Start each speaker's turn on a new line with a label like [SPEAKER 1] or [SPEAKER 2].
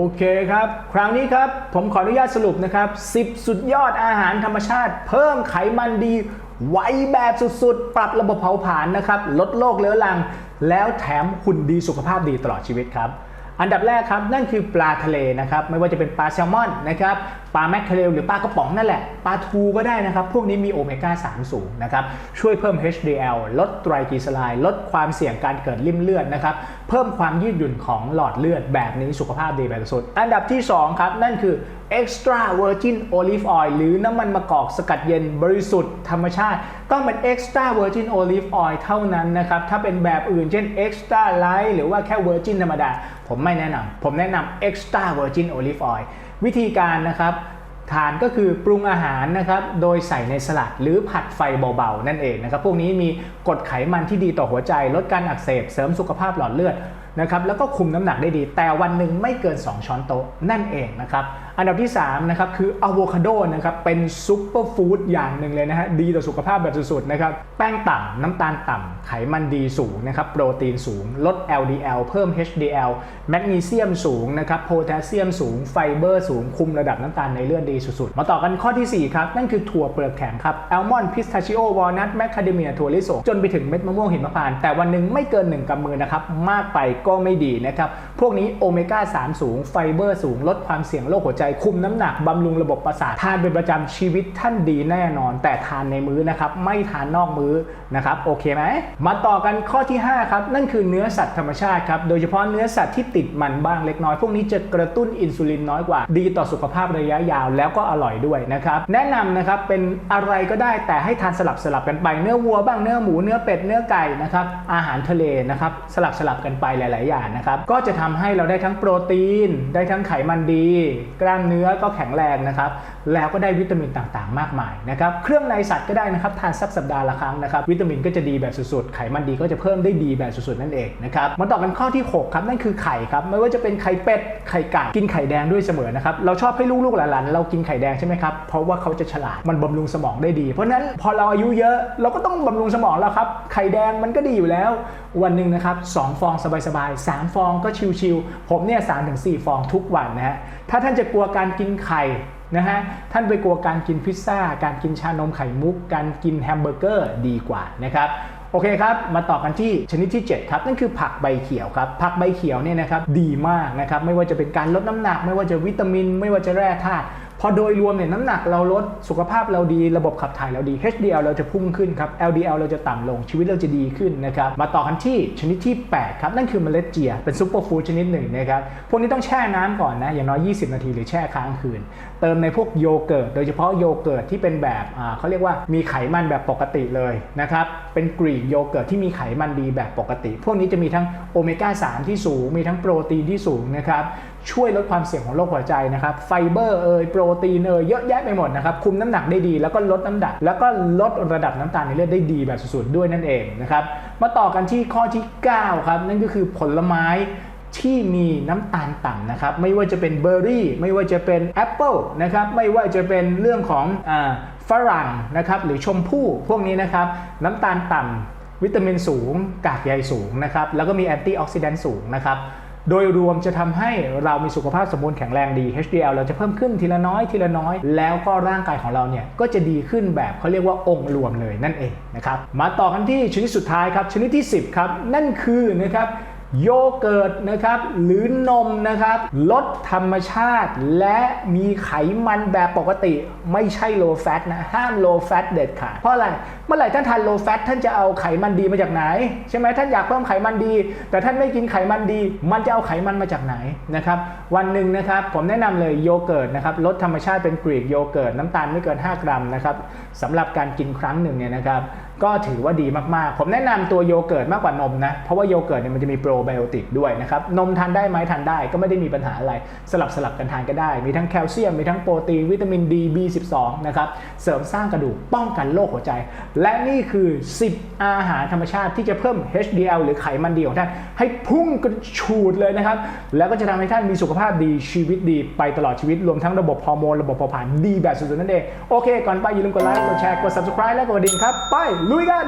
[SPEAKER 1] โอเคครับ คราวนี้ครับผมขออนุญาตสรุปนะครับ 10 สุดยอดอาหารธรรมชาติ เพิ่มไขมันดี ไวแบบสุดๆ ปรับระบบเผาผลาญนะครับ ลดโรคเรื้อรัง แล้วแถมหุ่นดีสุขภาพดีตลอดชีวิตครับ อันดับแรกครับนั่นคือปลาทะเลนะครับไม่ว่าจะเป็นปลาแซลมอนนะครับปลาแมคเคเรลหรือปลากระป๋องนั่นแหละปลาทูก็ได้นะครับ พวกนี้มีโอเมก้า3 สูงนะครับช่วยเพิ่ม HDL ลดไตรกลีเซอไรด์ลดความเสี่ยงการเกิดริ่มเลือดนะครับเพิ่มความยืดหยุ่นของหลอดเลือดแบบนี้สุขภาพดีแบบสุด อันดับที่ 2 ครับ นั่นคือ extra virgin olive oil หรือน้ำมันมะกอกสกัดเย็นบริสุทธิ์ธรรมชาติ ต้องเป็น extra virgin olive oil เท่านั้นนะครับถ้าเป็นแบบอื่นเช่น extra light หรือว่าแค่ virgin ธรรมดา ผมไม่แนะนำผมแนะนำ extra virgin olive oil วิธีการนะครับทานก็คือปรุงอาหารนะครับโดยใส่ในสลัดหรือผัดไฟเบาๆ นั่นเองนะครับพวกนี้มีกรดไขมันที่ดีต่อหัวใจ ลดการอักเสบเสริมสุขภาพหลอดเลือด นะครับแล้วก็คุมน้ำหนักได้ดี แต่วันหนึ่งไม่เกิน 2 ช้อนโต๊ะนั่นเองนะครับอันดับที่3นะครับคืออะโวคาโดนะครับเป็นซุปเปอร์ฟู้ดอย่างหนึ่งเลยนะฮะดีต่อสุขภาพแบบสุดๆนะครับแป้งต่ำน้ำตาลต่ำไขมันดีสูงนะครับโปรตีนสูง ลด LDL เพิ่ม HDL แมกนีเซียมสูงนะครับโพแทสเซียมสูงไฟเบอร์สูง คุมระดับน้ำตาลในเลือดดีสุดๆ มาต่อกันข้อทีสี่ 4 ครับ นั่นคือถั่วเปลือกแข็งครับแอลมอนด์พิสตาชิโอวอลนัทแมคคาเดเมียถั่วลิสงจนไปถึงเม็ดมะม่วงหิมพานต์แต่วันหนึ่งไม่เกิน 1กำมือนะครับมากไปก็ไม่ดีนะครับ พวกนี้โอเมก้า 3 สูง ไฟเบอร์สูง ลดความเสี่ยงโรคหัวใจ คุมน้ำหนัก บำรุงระบบประสาท ทานเป็นประจำชีวิตท่านดีแน่นอน แต่ทานในมื้อนะครับ ไม่ทานนอกมื้อนะครับ โอเคไหม มาต่อกันข้อที่ 5 ครับ นั่นคือเนื้อสัตว์ธรรมชาติครับ โดยเฉพาะเนื้อสัตว์ที่ติดมันบ้างเล็กน้อย พวกนี้จะกระตุ้นอินซูลินน้อยกว่า ดีต่อสุขภาพระยะยาว แล้วก็อร่อยด้วยนะครับ แนะนำนะครับ เป็นอะไรก็ได้ แต่ให้ทานสลับสลับกันไป เนื้อวัวบ้าง เนื้อหมู เนื้อเป็ด เนื้อไก่นะครับ อาหารทะเลนะครับ สลับสลับกันไปหลายๆ อย่างนะครับ ก็จะทำให้เราได้ทั้งโปรตีน ได้ทั้งไขมันดี กล้ามเนื้อก็แข็งแรงนะครับ แล้วก็ได้วิตามินต่างๆ มากมายนะครับ เครื่องในสัตว์ก็ได้นะครับ ทานสักสัปดาห์ละครั้งนะครับ วิตามินก็จะดีแบบสุดๆ ไขมันดีก็จะเพิ่มได้ดีแบบสุดๆ นั่นเองนะครับ มาต่อกันข้อที่ 6 ครับ นั่นคือไข่ครับ ไม่ว่าจะเป็นไข่เป็ด ไข่ไก่ กินไข่แดงด้วยเสมอนะครับ เราชอบให้ลูกๆ หลานๆ เรากินไข่แดงใช่ไหมครับ เพราะว่าเขาจะฉลาด มันบำรุงสมองได้ดี เพราะฉะนั้นพอเราอายุเยอะเราก็ต้องบำรุงสมองแล้วครับ ไข่แดงมันก็ดีอยู่แล้ว วันหนึ่งนะครับสองฟองสบายๆสามฟองก็ชิวๆผมเนี่ยสามถึงสี่ฟองทุกวันนะฮะถ้าท่านจะกลัวการกินไข่นะฮะท่านไปกลัวการกินพิซซ่า การกินชานมไข่มุก การกินแฮมเบอร์เกอร์ดีกว่านะครับโอเคครับ มาต่อกันที่ชนิดที่ 7 ครับ นั่นคือผักใบเขียวครับ ผักใบเขียวเนี่ยนะครับดีมากนะครับ ไม่ว่าจะเป็นการลดน้ำหนัก ไม่ว่าจะวิตามิน ไม่ว่าจะแร่ธาตุ พอโดยรวมเนี่ยน้ำหนักเราลดสุขภาพเราดีระบบขับถ่ายเราดี HDL เราจะพุ่งขึ้นครับ LDL เราจะต่ำลงชีวิตเราจะดีขึ้นนะครับมาต่อกันที่ชนิดที่ 8 ครับ นั่นคือเมล็ดเจีย เป็นซุปเปอร์ฟู้ดชนิดหนึ่งนะครับพวกนี้ต้องแช่น้ำก่อนนะ อย่างน้อย 20 นาทีหรือแช่ค้างคืน เติมในพวกโยเกิร์ตโดยเฉพาะโยเกิร์ตที่เป็นแบบเขาเรียกว่ามีไขมันแบบปกติเลยนะครับเป็นกรีกโยเกิร์ตที่มีไขมันดีแบบปกติ พวกนี้จะมีทั้งโอเมก้า3ที่สูงมีทั้งโปรตีนที่สูงนะครับ ช่วยลดความเสี่ยงของโรคหัวใจนะครับไฟเบอร์เอยโปรตีนเอยเยอะแยะไปหมดนะครับคุมน้ำหนักได้ดี แล้วก็ลดน้ำหนัก แล้วก็ลดระดับน้ำตาลในเลือดได้ดีแบบสุดๆด้วยนั่นเองนะครับมาต่อกันที่ข้อที่ 9 ครับนั่นก็คือผลไม้ที่มีน้ำตาลต่ำนะครับไม่ว่าจะเป็นเบอร์รี่ ไม่ว่าจะเป็นแอปเปิลนะครับไม่ว่าจะเป็นเรื่องของอฝรั่งนะครับหรือชมพู่พวกนี้นะครับน้ำตาลต่ำวิตามินสูง กากใยสูงนะครับแล้วก็มีแอนตี้ออกซิแดนต์สูงนะครับ โดยรวมจะทำให้เรามีสุขภาพสมบูรณ์แข็งแรงดี HDL เราจะเพิ่มขึ้นทีละน้อยทีละน้อย แล้วก็ร่างกายของเราเนี่ยก็จะดีขึ้นแบบเขาเรียกว่าองค์รวมเลยนั่นเองนะครับมาต่อกันที่ชนิดสุดท้ายครับชนิดที่ 10ครับนั่นคือนะครับ โยเกิร์ตนะครับหรือนมนะครับลดธรรมชาติ และมีไขมันแบบปกติ ไม่ใช่ low fat นะ ห้าม low fat เด็ดขาดเพราะอะไร เมื่อไหร่ท่านทาน low fat ท่านจะเอาไขมันดีมาจากไหน ใช่ไหมท่านอยากเพิ่มไขมันดี แต่ท่านไม่กินไขมันดี มันจะเอาไขมันมาจากไหนนะครับวันหนึ่งนะครับผมแนะนำเลยโยเกิร์ตนะครับลดธรรมชาติเป็นกรีกโยเกิร์ตน้ำตาลไม่เกิน 5 กรัมนะครับสำหรับการกินครั้งหนึ่งเนี่ยนะครับ ก็ถือว่าดีมากๆ ผมแนะนำตัวโยเกิร์ตมากกว่านมนะ เพราะว่าโยเกิร์ตเนี่ยมันจะมีโปรไบโอติกด้วยนะครับ นมทานได้ไหมทานได้ก็ไม่ได้มีปัญหาอะไร สลับสลับกันทานก็ได้ มีทั้งแคลเซียม มีทั้งโปรตีน วิตามินดี B12 นะครับ เสริมสร้างกระดูก ป้องกันโรคหัวใจ และนี่คือ 10 อาหารธรรมชาติที่จะเพิ่ม HDL หรือไขมันดีของท่าน ให้พุ่งกระฉูดเลยนะครับ แล้วก็จะทำให้ท่านมีสุขภาพดี ชีวิตดี ไปตลอดชีวิต รวมทั้งระบบฮอร์โมน ระบบเผาผลาญดีแบบสุดๆนั่นเอง โอเค ก่อนไปอย่าลืมกดไลค์ กดแชร์ กด subscribe และกดกระดิ่งครับ ไปลุยกัน